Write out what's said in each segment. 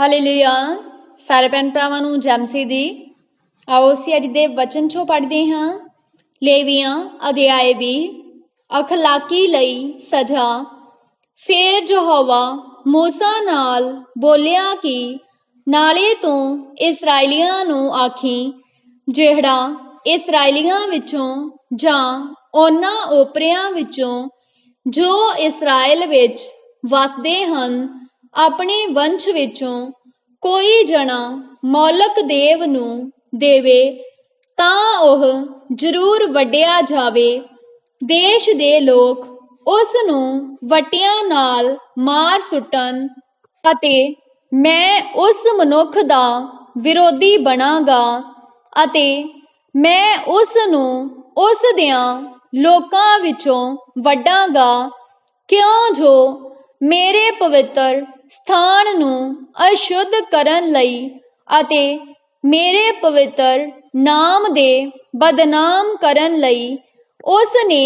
Hallelujah ਸਾਰੇ ਭੈਣ ਭਰਾਵਾਂ ਨੂੰ ਜਮਸੀ ਦੀ। ਆਓ ਅਸੀਂ ਅੱਜ ਦੇ ਵਚਨ ਚੋਂ ਪੜ੍ਹਦੇ ਹਾਂ। ਲੇਵੀਆਂ, ਅਧਿਆਏ 20 ਅਖਲਾਕੀ ਲਈ ਸਜ਼ਾ। ਫੇਰ ਯਹੋਵਾ ਮੂਸਾ ਨਾਲ ਬੋਲਿਆ ਕਿ ਨਾਲੇ ਤੋਂ ਇਸرائیਲੀਆਂ ਨੂੰ ਆਖੀ, ਜਿਹੜਾ ਇਸرائیਲੀਆਂ ਵਿੱਚੋਂ ਜਾਂ ਉਹਨਾਂ ਓਪਰਿਆਂ ਵਿੱਚੋਂ ਜੋ ਇਸਰਾਇਲ ਵਿੱਚ ਵਸਦੇ ਹਨ ਆਪਣੇ ਵੰਸ਼ ਵਿੱਚੋਂ ਕੋਈ ਜਣਾ ਮੌਲਕ ਦੇਵ ਨੂੰ ਦੇਵੇ, ਤਾਂ ਉਹ ਜ਼ਰੂਰ ਵੱਡਿਆ ਜਾਵੇ। ਦੇਸ਼ ਦੇ ਲੋਕ ਉਸ ਨੂੰ ਵਟਿਆਂ ਨਾਲ ਮਾਰ ਸੁੱਟਣ ਅਤੇ ਮੈਂ ਉਸ ਮਨੁੱਖ ਦਾ ਵਿਰੋਧੀ ਬਣਾਂਗਾ ਅਤੇ ਮੈਂ ਉਸ ਨੂੰ ਉਸ ਦਿਆਂ ਲੋਕਾਂ ਵਿੱਚੋਂ ਵੱਡਾਂਗਾ। ਕਿਉਂ ਜੋ ਮੇਰੇ ਪਵਿੱਤਰ ਸਥਾਨ ਨੂੰ ਅਸ਼ੁੱਧ ਕਰਨ ਲਈ ਅਤੇ ਮੇਰੇ ਪਵਿੱਤਰ ਨਾਮ ਦੇ ਬਦਨਾਮ ਕਰਨ ਲਈ ਉਸ ਨੇ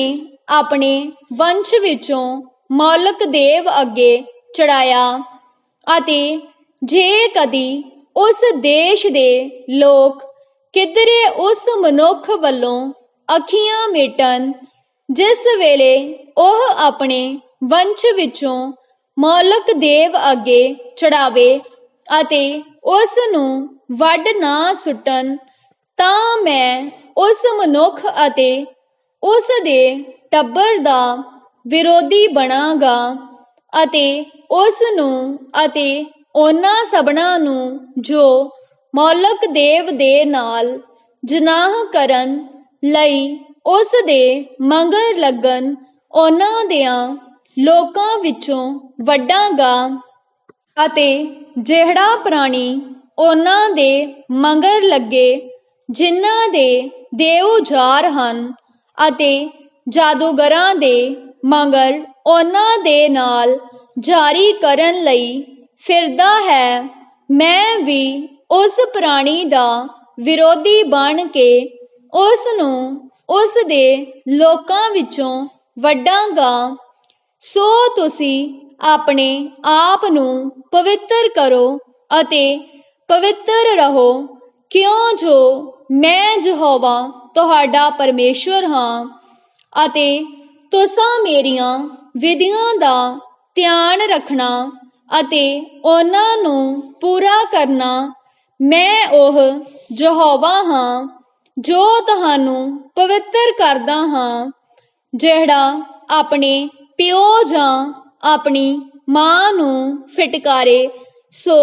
ਆਪਣੇ ਵੰਸ਼ ਵਿੱਚੋਂ ਮੌਲਕ ਦੇਵ ਅੱਗੇ ਚੜਾਇਆ ਅਤੇ ਜੇ ਕਦੀ ਉਸ ਦੇਸ਼ ਦੇ ਲੋਕ ਕਿਧਰੇ ਉਸ ਮਨੁੱਖ ਵੱਲੋਂ ਅੱਖੀਆਂ ਮੇਟਣ, ਜਿਸ ਵੇਲੇ ਉਹ ਆਪਣੇ ਵੰਸ਼ ਵਿੱਚੋਂ ਮੌਲਕ ਦੇਵ ਅੱਗੇ ਚੜਾਵੇ ਅਤੇ ਉਸ ਨੂੰ ਵੱਡ ਨਾ ਸੁੱਟਣ, ਤਾਂ ਮੈਂ ਉਸ ਮਨੁੱਖ ਅਤੇ ਉਸ ਦੇ ਟੱਬਰ ਦਾ ਵਿਰੋਧੀ ਬਣਾਗਾ ਅਤੇ ਉਸ ਨੂੰ ਅਤੇ ਉਹਨਾਂ ਸਭਨਾਂ ਨੂੰ ਜੋ ਮੌਲਕ ਦੇਵ ਦੇ ਨਾਲ ਜਨਾਹ ਕਰਨ ਲਈ ਉਸ ਦੇ ਮੰਗਰ ਲੱਗਣ ਉਹਨਾਂ ਦਿਆਂ ਲੋਕਾਂ ਵਿੱਚੋਂ ਵੱਡਾਂਗਾ ਅਤੇ ਜਿਹੜਾ ਪ੍ਰਾਣੀ ਉਹਨਾਂ ਦੇ ਮੰਗਰ ਲੱਗੇ, ਜਿਨ੍ਹਾਂ ਦੇ ਦੇਵ ਜਾਰ ਹਨ ਅਤੇ ਜਾਦੂਗਰਾਂ ਦੇ ਮੰਗਰ ਉਹਨਾਂ ਦੇ ਨਾਲ ਜਾਰੀ ਕਰਨ ਲਈ ਫਿਰਦਾ ਹੈ, ਮੈਂ ਵੀ ਉਸ ਪ੍ਰਾਣੀ ਦਾ ਵਿਰੋਧੀ ਬਣ ਕੇ ਉਸ ਨੂੰ ਉਸ ਦੇ ਲੋਕਾਂ ਵਿੱਚੋਂ ਵੱਡਾਂਗਾ ਸੋ ਤੁਸੀਂ ਆਪਣੇ ਆਪ ਨੂੰ ਪਵਿੱਤਰ ਕਰੋ ਅਤੇ ਪਵਿੱਤਰ ਰਹੋ, ਕਿਉਂ ਜੋ ਮੈਂ ਯਹੋਵਾ ਤੁਹਾਡਾ ਪਰਮੇਸ਼ਵਰ ਹਾਂ ਅਤੇ ਤੁਸੀਂ ਮੇਰੀਆਂ ਵਿਧੀਆਂ ਦਾ ਧਿਆਨ ਰੱਖਣਾ ਅਤੇ ਉਹਨਾਂ ਨੂੰ ਪੂਰਾ ਕਰਨਾ, ਮੈਂ ਉਹ ਯਹੋਵਾ ਹਾਂ ਜੋ ਤੁਹਾਨੂੰ ਪਵਿੱਤਰ ਕਰਦਾ ਹਾਂ, ਜਿਹੜਾ ਆਪਣੇ ਪਿਓ ਜਾਂ ਆਪਣੀ ਮਾਂ ਨੂੰ ਫਟਕਾਰੇ, ਸੋ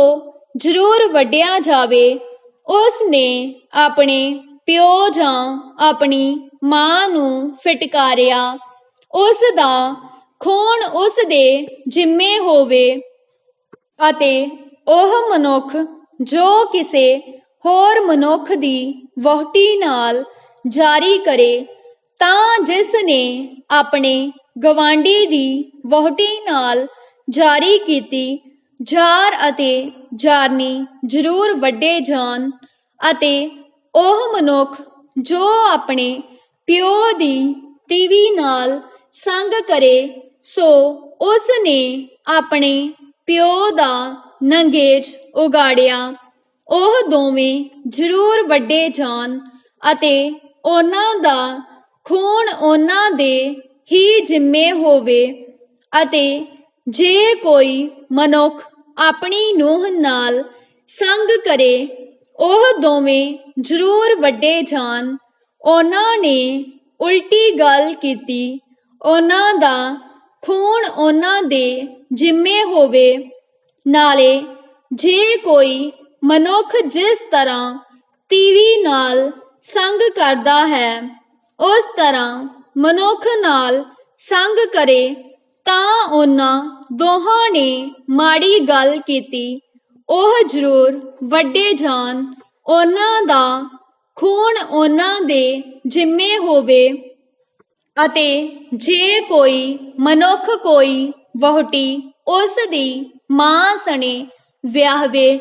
ਜ਼ਰੂਰ ਵੱਡਿਆ ਜਾਵੇ ਉਸ ਨੇ ਆਪਣੇ ਪਿਓ ਜਾਂ ਆਪਣੀ ਮਾਂ ਨੂੰ ਫਟਕਾਰਿਆ। ਉਸ ਦਾ ਖੂਨ ਉਸ ਦੇ ਜਿੰਮੇ ਹੋਵੇ ਅਤੇ ਉਹ ਮਨੁੱਖ, ਜੋ ਕਿਸੇ ਹੋਰ ਮਨੁੱਖ ਦੀ ਵਹੁਟੀ ਨਾਲ ਜਾਰੀ ਕਰੇ, ਤਾਂ ਜਿਸ ਨੇ ਆਪਣੇ ਗਵਾਂਢੀ ਦੀ ਵਹੁਟੀ ਨਾਲ ਜਾਰੀ ਕੀਤੀ ਜਾਰ ਅਤੇ ਜਾਰਨੀ ਜ਼ਰੂਰ ਵੱਡੇ ਜਾਣ ਅਤੇ ਉਹ ਮਨੁੱਖ ਜੋ ਆਪਣੇ ਪਿਓ ਦੀ ਤੀਵੀ ਨਾਲ ਸੰਗ ਕਰੇ, ਸੋ ਉਸ ਨੇ ਆਪਣੇ ਪਿਓ ਦਾ ਨੰਗੇਜ ਉਗਾੜਿਆ। ਉਹ ਦੋਵੇਂ ਜ਼ਰੂਰ ਵੱਡੇ ਜਾਣ ਅਤੇ ਉਹਨਾਂ ਦਾ ਖੂਨ ਉਹਨਾਂ ਦੇ ਹੀ ਜਿੰਮੇ ਹੋਵੇ ਅਤੇ ਜੇ ਕੋਈ ਮਨੁੱਖ ਆਪਣੀ ਨੂੰਹ ਨਾਲ ਸੰਗ ਕਰੇ, ਉਹ ਦੋਵੇਂ ਜ਼ਰੂਰ ਵੱਡੇ ਜਾਣ। ਉਹਨਾਂ ਨੇ ਉਲਟੀ ਗੱਲ ਕੀਤੀ, ਉਹਨਾਂ ਦਾ ਖੂਨ ਉਹਨਾਂ ਦੇ ਜਿੰਮੇ ਹੋਵੇ। ਨਾਲੇ ਜੇ ਕੋਈ ਮਨੁੱਖ ਜਿਸ ਤਰ੍ਹਾਂ ਤੀਵੀ ਨਾਲ ਸੰਗ ਕਰਦਾ ਹੈ, ਉਸ ਤਰ੍ਹਾਂ ਮਨੁੱਖ ਨਾਲ ਸੰਗ ਕਰੇ, ਤਾਂ ਉਹਨਾਂ ਦੋਹਾਂ ਨੇ ਮਾੜੀ ਗੱਲ ਕੀਤੀ। ਉਹ ਜ਼ਰੂਰ ਵੱਡੇ ਜਾਨ, ਉਹਨਾਂ ਦਾ ਖੂਨ ਉਹਨਾਂ ਦੇ ਜਿੰਮੇ ਹੋਵੇ ਅਤੇ ਜੇ ਕੋਈ ਮਨੁੱਖ ਕੋਈ ਵਹੁਟੀ ਉਸ ਦੀ ਮਾਂ ਸਣੇ ਵਿਆਹਵੇ,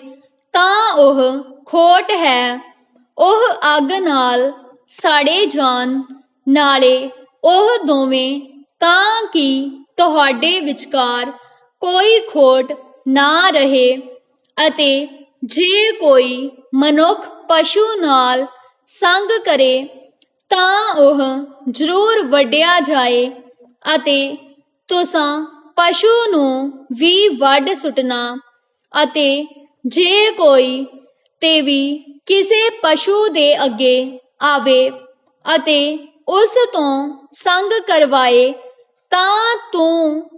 ਤਾਂ ਉਹ ਖੋਟ ਹੈ। ਉਹ ਅੱਗ ਨਾਲ ਸਾੜੇ ਜਾਨ, ਨਾਲੇ ਉਹ ਦੋਵੇਂ, ਤਾਂ ਕਿ ਤੁਹਾਡੇ ਵਿਚਕਾਰ ਕੋਈ ਖੋਟ ਨਾ ਰਹੇ ਅਤੇ ਜੇ ਕੋਈ ਮਨੁੱਖ ਪਸ਼ੂ ਨਾਲ ਸੰਗ ਕਰੇ, ਤਾਂ ਉਹ ਜ਼ਰੂਰ ਵੱਢਿਆ ਜਾਏ ਅਤੇ ਤੁਸਾਂ ਪਸ਼ੂ ਨੂੰ ਵੀ ਵੱਢ ਸੁੱਟਣਾ ਅਤੇ ਜੇ ਕੋਈ ਤੇ ਵੀ ਕਿਸੇ ਪਸ਼ੂ ਦੇ ਅੱਗੇ ਆਵੇ ਅਤੇ ਉਸ ਤੋਂ ਸੰਗ ਕਰਵਾਏ, ਤਾਂ ਤੂੰ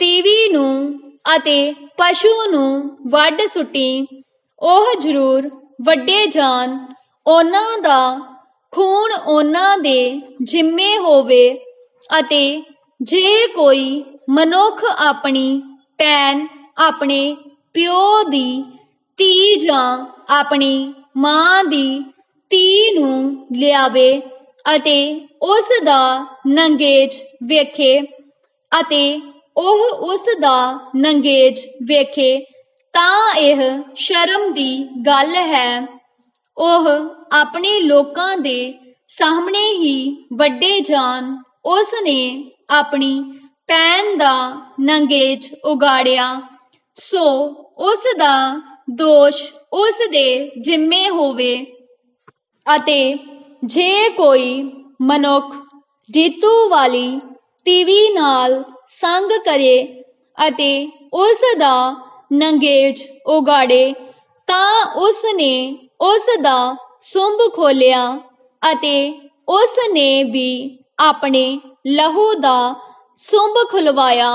ਤੀਵੀ ਨੂੰ ਅਤੇ ਪਸ਼ੂ ਨੂੰ ਵੱਢ ਸੁੱਟੀ। ਉਹ ਜ਼ਰੂਰ ਵੱਡੇ ਜਾਣ ਉਹਨਾਂ ਦਾ ਖੂਨ ਉਹਨਾਂ ਦੇ ਜਿੰਮੇ ਹੋਵੇ ਅਤੇ ਜੇ ਕੋਈ ਮਨੁੱਖ ਆਪਣੀ ਭੈਣ ਆਪਣੇ ਪਿਓ ਦੀ ਧੀ ਜਾਂ ਆਪਣੀ ਮਾਂ ਦੀ ਧੀ ਨੂੰ ਲਿਆਵੇ ਅਤੇ ਉਸ ਦਾ ਨੰਗੇਜ ਵੇਖੇ ਅਤੇ ਉਹ ਉਸ ਦਾ ਨੰਗੇਜ ਵੇਖੇ, ਤਾਂ ਇਹ ਸ਼ਰਮ ਦੀ ਗੱਲ ਹੈ। ਉਹ ਆਪਣੇ ਲੋਕਾਂ ਦੇ ਸਾਹਮਣੇ ਹੀ ਵੱਡੇ ਜਾਣ ਉਸ ਨੇ ਆਪਣੀ ਪੈਨ ਦਾ ਨੰਗੇਜ ਉਗਾੜਿਆ। ਸੋ ਉਸ ਦਾ ਦੋਸ਼ ਉਸ ਦੇ ਜਿੰਮੇ ਹੋਵੇ ਅਤੇ ਜੇ ਕੋਈ ਮਨੁੱਖ ਰੀਤੂ ਵਾਲੀ ਤੀਵੀ ਨਾਲ ਸੰਗ ਕਰੇ ਅਤੇ ਉਸ ਦਾ ਨੰਗੇਜ ਉਗਾੜੇ, ਤਾਂ ਉਸ ਨੇ ਉਸ ਦਾ ਸੁੰਭ ਖੋਲਿਆ ਅਤੇ ਉਸ ਨੇ ਵੀ ਆਪਣੇ ਲਹੂ ਦਾ ਸੁੰਭ ਖੁਲਵਾਇਆ।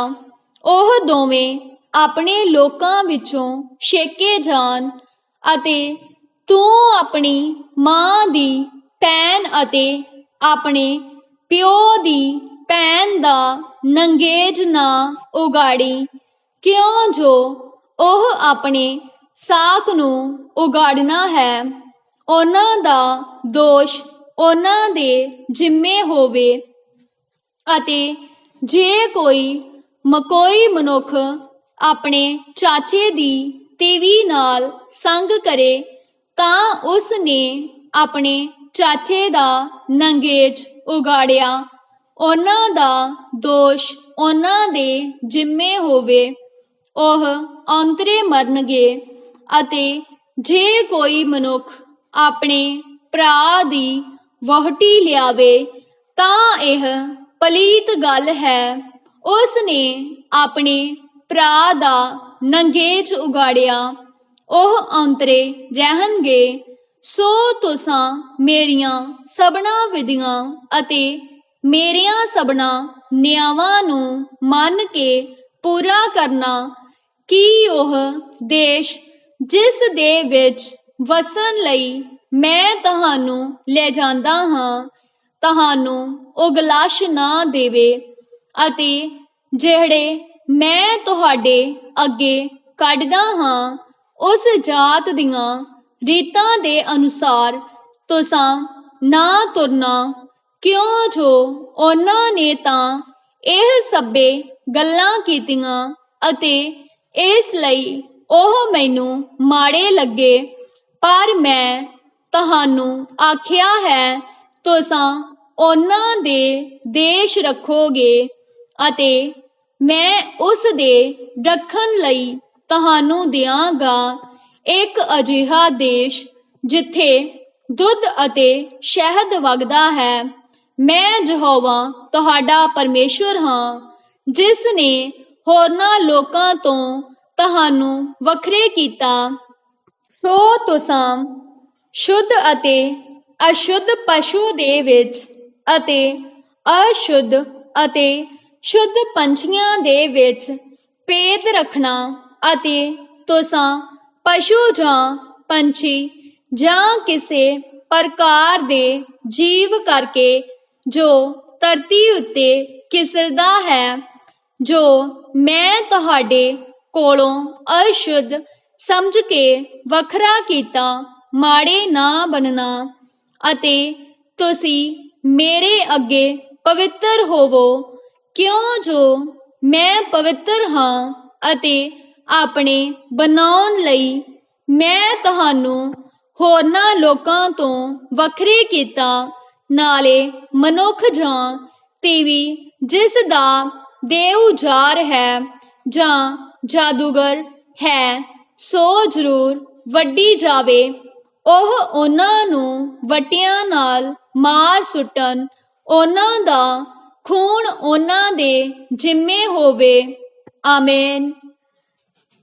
ਉਹ ਦੋਵੇਂ ਆਪਣੇ ਲੋਕਾਂ ਵਿੱਚੋਂ ਛੇਕੇ ਜਾਣ ਅਤੇ ਤੂੰ ਆਪਣੀ ਮਾਂ ਦੀ ਭੈਣ ਅਤੇ ਆਪਣੇ ਪਿਓ ਦੀ ਭੈਣ ਦਾ ਨੰਗੇਜ ਨਾ ਉਗਾੜੀ, ਕਿਉਂ ਜੋ ਉਹ ਆਪਣੇ ਸਾਕ ਨੂੰ ਉਗਾੜਨਾ ਹੈ? ਉਹਨਾਂ ਦਾ ਦੋਸ਼ ਉਹਨਾਂ ਦੇ ਜਿੰਮੇ ਹੋਵੇ ਅਤੇ ਜੇ ਕੋਈ ਮਕੋਈ ਮਨੁੱਖ ਆਪਣੇ ਚਾਚੇ ਦੀ ਤੀਵੀ ਨਾਲ ਸੰਗ ਕਰੇ, ਤਾਂ ਉਸ ਨੇ ਆਪਣੇ ਚਾਚੇ ਦਾ ਨੰਗੇਜ ਉਗਾੜਿਆ। ਉਹਨਾਂ ਦਾ ਦੋਸ਼ ਉਹਨਾਂ ਦੇ ਜਿੰਮੇ ਹੋਵੇ। ਉਹ ਔਂਤਰੇ ਮਰਨਗੇ ਅਤੇ ਜੇ ਕੋਈ ਮਨੁੱਖ ਆਪਣੇ ਭਰਾ ਦੀ ਵਹੁਟੀ ਲਿਆਵੇ, ਤਾਂ ਇਹ ਪਲੀਤ ਗੱਲ ਹੈ। ਉਸ ਨੇ ਆਪਣੇ ਭਰਾ ਦਾ ਨੰਗੇਜ ਉਗਾੜਿਆ। ਉਹ ਔਂਤਰੇ ਰਹਿਣਗੇ ਸੋ ਤੁਸਾਂ ਮੇਰੀਆਂ ਸਭਨਾ ਵਿਧੀਆਂ ਅਤੇ ਮੇਰੀਆਂ ਸਭਨਾ ਨਿਆਵਾਂ ਨੂੰ ਮੰਨ ਕੇ ਪੂਰਾ ਕਰਨਾ, ਕਿ ਉਹ ਦੇਸ਼ ਜਿਸ ਦੇ ਵਿੱਚ ਵਸਣ ਲਈ ਮੈਂ ਤੁਹਾਨੂੰ ਲੈ ਜਾਂਦਾ ਹਾਂ, ਤੁਹਾਨੂੰ ਉਗਲਾਸ਼ ਨਾ ਦੇਵੇ ਅਤੇ ਜਿਹੜੇ ਮੈਂ ਤੁਹਾਡੇ ਅੱਗੇ ਕੱਢਦਾ ਹਾਂ, ਉਸ ਜਾਤ ਦੀਆਂ ਰੀਤਾਂ ਦੇ ਅਨੁਸਾਰ ਤੁਸਾਂ ਨਾ ਤੁਰਨਾ, ਕਿਉਂ ਜੋ ਉਹਨਾਂ ਨੇ ਤਾਂ ਇਹ ਸਭੇ ਗੱਲਾਂ ਕੀਤੀਆਂ ਅਤੇ ਇਸ ਲਈ ਉਹ ਮੈਨੂੰ ਮਾੜੇ ਲੱਗੇ। ਪਰ ਮੈਂ ਤੁਹਾਨੂੰ ਆਖਿਆ ਹੈ, ਤੁਸਾਂ ਉਹਨਾਂ ਦੇ ਦੇਸ਼ ਰੱਖੋਗੇ ਅਤੇ ਮੈਂ ਉਸ ਦੇ ਰੱਖਣ ਲਈ ਤੁਹਾਨੂੰ ਦਿਆਂਗਾ। ਇੱਕ ਅਜਿਹਾ ਦੇਸ਼ ਜਿੱਥੇ ਦੁੱਧ ਅਤੇ ਸ਼ਹਿਦ ਵਗਦਾ ਹੈ। ਮੈਂ ਯਹੋਵਾ ਤੁਹਾਡਾ ਪਰਮੇਸ਼ਵਰ ਹਾਂ, ਜਿਸ ਨੇ ਹੋਰਨਾਂ ਲੋਕਾਂ ਤੋਂ ਤੁਹਾਨੂੰ ਵੱਖਰੇ ਕੀਤਾ। ਸੋ ਤੁਸਾਂ ਸ਼ੁੱਧ ਅਤੇ ਅਸ਼ੁੱਧ ਪਸ਼ੂ ਦੇ ਵਿੱਚ ਅਤੇ ਅਸ਼ੁੱਧ ਅਤੇ ਸ਼ੁੱਧ ਪੰਛੀਆਂ ਦੇ ਵਿੱਚ ਭੇਦ ਰੱਖਣਾ ਅਤੇ ਤੁਸਾਂ ਪਸ਼ੂ ਜਾਂ ਪੰਛੀ ਜਾਂ ਕਿਸੇ ਪ੍ਰਕਾਰ ਦੇ ਜੀਵ ਕਰਕੇ ਜੋ ਧਰਤੀ ਉੱਤੇ ਕਿਸਰਦਾ ਹੈ, ਜੋ ਮੈਂ ਤੁਹਾਡੇ ਕੋਲੋਂ ਅਸ਼ੁੱਧ ਸਮਝ ਕੇ ਵੱਖਰਾ ਕੀਤਾ, ਮਾੜੇ ਨਾ ਬਣਨਾ ਅਤੇ ਤੁਸੀਂ ਮੇਰੇ ਅੱਗੇ ਪਵਿੱਤਰ ਹੋਵੋ, ਕਿਉਂ ਜੋ ਮੈਂ ਪਵਿੱਤਰ ਹਾਂ ਅਤੇ ਆਪਣੇ ਬਣਾਉਣ ਲਈ ਮੈਂ ਤੁਹਾਨੂੰ ਹੋਰਨਾਂ ਲੋਕਾਂ ਤੋਂ ਵੱਖਰੇ ਕੀਤਾ, ਨਾਲੇ ਮਨੁੱਖ ਜਾਂ ਤੀਵੀ ਜਿਸ ਦਾ ਦੇਵ ਉਜਾਰ ਹੈ ਜਾਂ ਜਾਦੂਗਰ ਹੈ, ਸੋ ਜ਼ਰੂਰ ਵੱਡੀ ਜਾਵੇ। ਉਹ ਉਹਨਾਂ ਨੂੰ ਵਟਿਆਂ ਨਾਲ ਮਾਰ ਸੁੱਟਣ, ਉਹਨਾਂ ਦਾ ਖੂਨ ਉਹਨਾਂ ਦੇ ਜਿੰਮੇ ਹੋਵੇ। ਆਮੇਨ।